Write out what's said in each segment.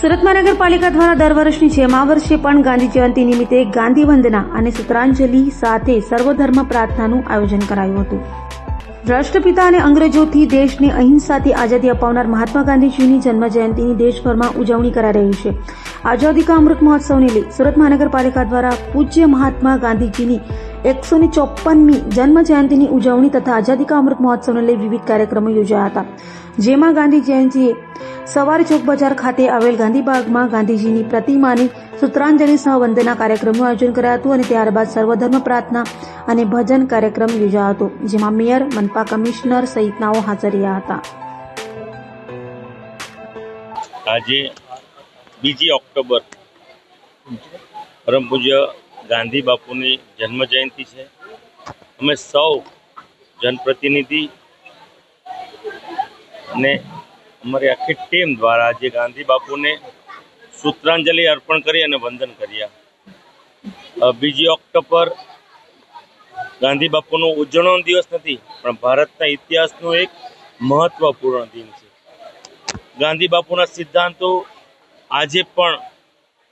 સુરત મહાનગરપાલિકા દ્વારા દર વર્ષની જેમ આ વર્ષે પણ ગાંધી જયંતિ નિમિત્તે ગાંધી વંદના અને સૂત્રાંજલિ સાથે સર્વધર્મ પ્રાર્થનાનું આયોજન કરાયું હતું. રાષ્ટ્રપિતા અને અંગ્રેજોથી દેશને અહિંસાથી આઝાદી અપાવનાર મહાત્મા ગાંધીજીની જન્મ જયંતિની દેશભરમાં ઉજવણી કરાઈ રહી છે. આઝાદી કા અમૃત મહોત્સવને લઈ સુરત મહાનગરપાલિકા દ્વારા પૂજ્ય મહાત્મા ગાંધીજીની એકસો ને ચોપ્પનમી જન્મ જયંતિની ઉજવણી તથા આઝાદી કા અમૃત મહોત્સવને લઈ વિવિધ કાર્યક્રમો યોજાયા હતા જેમાં ગાંધી જયંતિએ સવારે ચોક બજાર ખાતે આવેલ ગાંધીબાગમાં ગાંધીજીની પ્રતિમાની સૂત્રાંજલિ સહ વંદના કાર્યક્રમનું આયોજન કરાયું હતું અને ત્યારબાદ સર્વધર્મ પ્રાર્થના અને ભજન કાર્યક્રમ યોજાયો હતો, જેમાં મેયર, મનપા કમિશનર સહિતનાઓ હાજર રહ્યા હતા. આજે બીજી ઓક્ટોબર પરમ પૂજ્ય ગાંધી બાપુની જન્મ જયંતિ છે. અમે સૌ જનપ્રતિનિધિ ને અમારી આખી ટીમ દ્વારા આજે ગાંધી બાપુને સૂત્રાંજલિ અર્પણ કરી અને વંદન કર્યા. બીજી ઓક્ટોબર ગાંધી બાપુનો ઉજવણો દિવસ નથી, પણ ભારતના ઇતિહાસનો એક મહત્વપૂર્ણ દિન છે. ગાંધી બાપુના સિદ્ધાંતો આજે પણ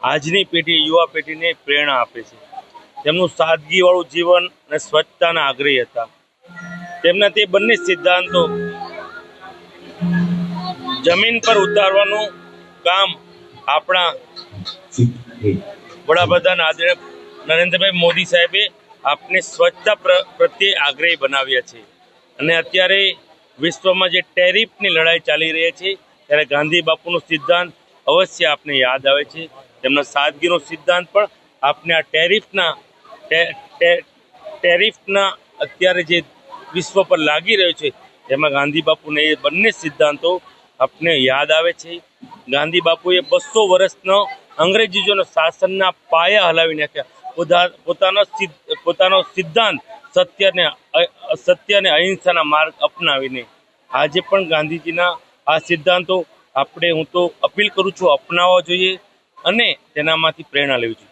આજની પેઢી યુવા પેઢીને પ્રેરણા આપે છે. તેમનું સાદગીવાળું જીવન અને સ્વચ્છતાના આગ્રહી હતા. તેમના તે બંને સિદ્ધાંતો જમીન પર ઉતારવાનું કામ આપણા વડાપ્રધાન આદરણીય નરેન્દ્રભાઈ મોદી સાહેબે આપને સ્વચ્છતા પ્રત્યે આગ્રહી બનાવ્યા છે. અને અત્યારે વિશ્વમાં જે ટેરિફની લડાઈ ચાલી રહી છે, ત્યારે ગાંધી બાપુનો સિદ્ધાંત અવશ્ય આપને યાદ આવે છે. તેમના સાદગીનો સિદ્ધાંત પણ આપને આ ટેરિફના ટેરિફના અત્યારે જે વિશ્વ પર લાગી રહ્યો છે, એમાં ગાંધી બાપુને એ બંને સિદ્ધાંતો આપને યાદ આવે છે. ગાંધી બાપુએ બસો વર્ષનો અંગ્રેજીઓના શાસનના પાયા હલાવી નાખ્યા. પોતા- પોતાનો પોતાનો સિદ્ધાંત સત્યને સત્યને અહિંસાના માર્ગ અપનાવીને. આજે પણ ગાંધીજીના આ સિદ્ધાંતો આપણે હું તો અપીલ કરું છું, અપનાવવા જોઈએ. અને તેનામાંથી પ્રેરણા લેવી જોઈએ.